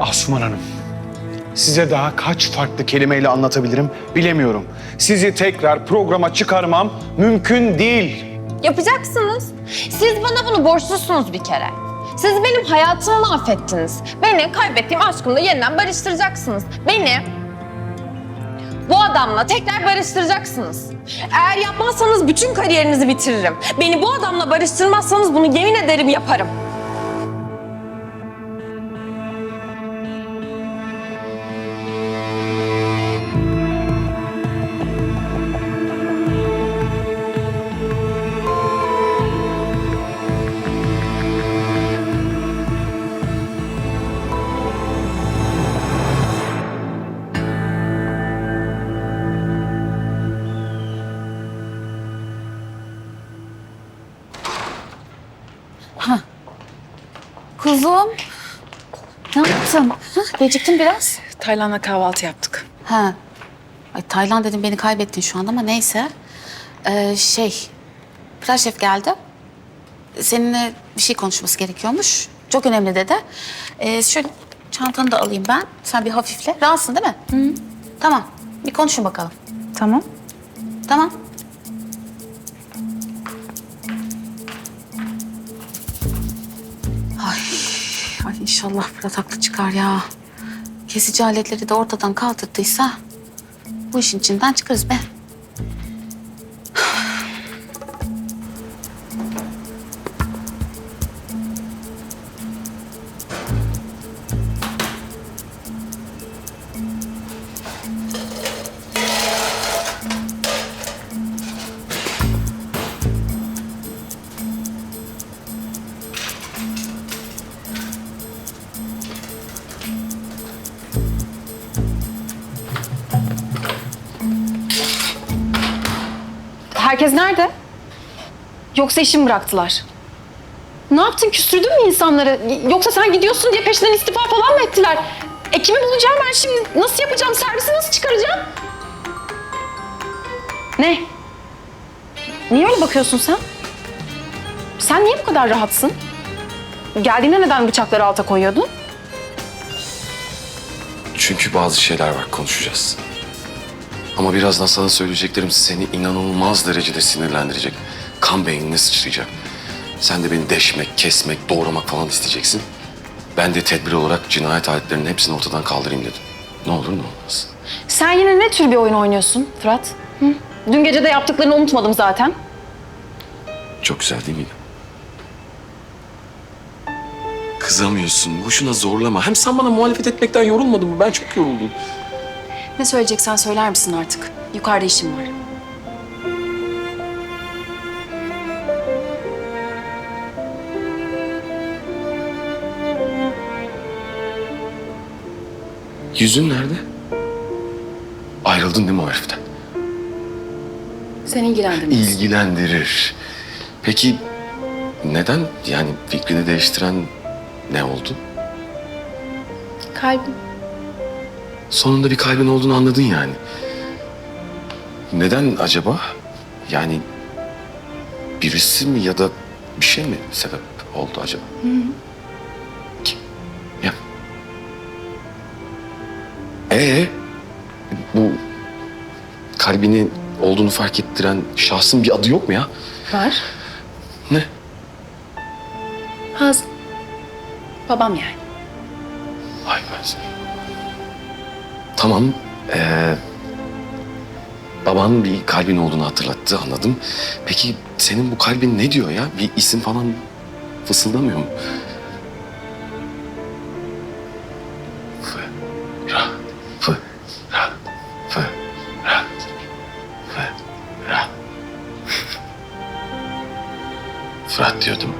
Asuman Hanım, size daha kaç farklı kelimeyle anlatabilirim bilemiyorum. Sizi tekrar programa çıkarmam mümkün değil. Yapacaksınız. Siz bana bunu borçlusunuz bir kere. Siz benim hayatımı mahvettiniz. Beni kaybettiğim aşkımla yeniden barıştıracaksınız. Beni bu adamla tekrar barıştıracaksınız. Eğer yapmazsanız bütün kariyerinizi bitiririm. Beni bu adamla barıştırmazsanız bunu yemin ederim yaparım. Kuzum. Ne yaptın? Hah, geciktin biraz. Taylan'la kahvaltı yaptık. Ha. Ay Taylan dedim beni kaybettin şu anda ama neyse. Ee, şey, Pınar Şef geldi. Seninle bir şey konuşması gerekiyormuş. Çok önemli dedi. Ee, şöyle çantanı da alayım ben. Sen bir hafifle. Rahatsın değil mi? Hı. Tamam. Bir konuşun bakalım. Tamam. Tamam. İnşallah Fırat haklı çıkar ya. Kesici aletleri de ortadan kaldırdıysa bu işin içinden çıkarız be. Herkes nerede? Yoksa işimi bıraktılar? Ne yaptın? Küstürdün mü insanları? Yoksa sen gidiyorsun diye peşinden istifa falan mı ettiler? E kimi bulacağım ben şimdi? Nasıl yapacağım? Servisi nasıl çıkaracağım? Ne? Niye öyle bakıyorsun sen? Sen niye bu kadar rahatsın? Geldiğinde neden bıçakları alta koyuyordun? Çünkü bazı şeyler var konuşacağız. Ama birazdan sana söyleyeceklerim seni inanılmaz derecede sinirlendirecek. Kan beynine sıçrayacak. Sen de beni deşmek, kesmek, doğramak falan isteyeceksin. Ben de tedbir olarak cinayet aletlerinin hepsini ortadan kaldırayım dedim. Ne olur ne olmaz. Sen yine ne tür bir oyun oynuyorsun Fırat? Hı? Dün gece de yaptıklarını unutmadım zaten. Çok güzel değil miydi? Kızamıyorsun. Boşuna zorlama. Hem sen bana muhalefet etmekten yorulmadın mı? Ben çok yoruldum. Ne söyleyeceksen söyler misin artık? Yukarıda işim var. Yüzün nerede? Ayrıldın değil mi o heriften? Seni ilgilendirmez. İlgilendirir. Peki neden yani fikrini değiştiren ne oldu? Kalbim. Sonunda bir kalbin olduğunu anladın yani. Neden acaba? Yani birisi mi ya da bir şey mi sebep oldu acaba? Kim? Ya. Ee, bu kalbini olduğunu fark ettiren şahsın bir adı yok mu ya? Var. Ne? Hazım. Babam yani. Ay ben seni. Tamam. Ee, baban bir kalbin olduğunu hatırlattı anladım. Peki senin bu kalbin ne diyor ya? Bir isim falan fısıldamıyor mu? Fı, ra, fı, ra, fı, ra, fı, ra. Fırat diyordum.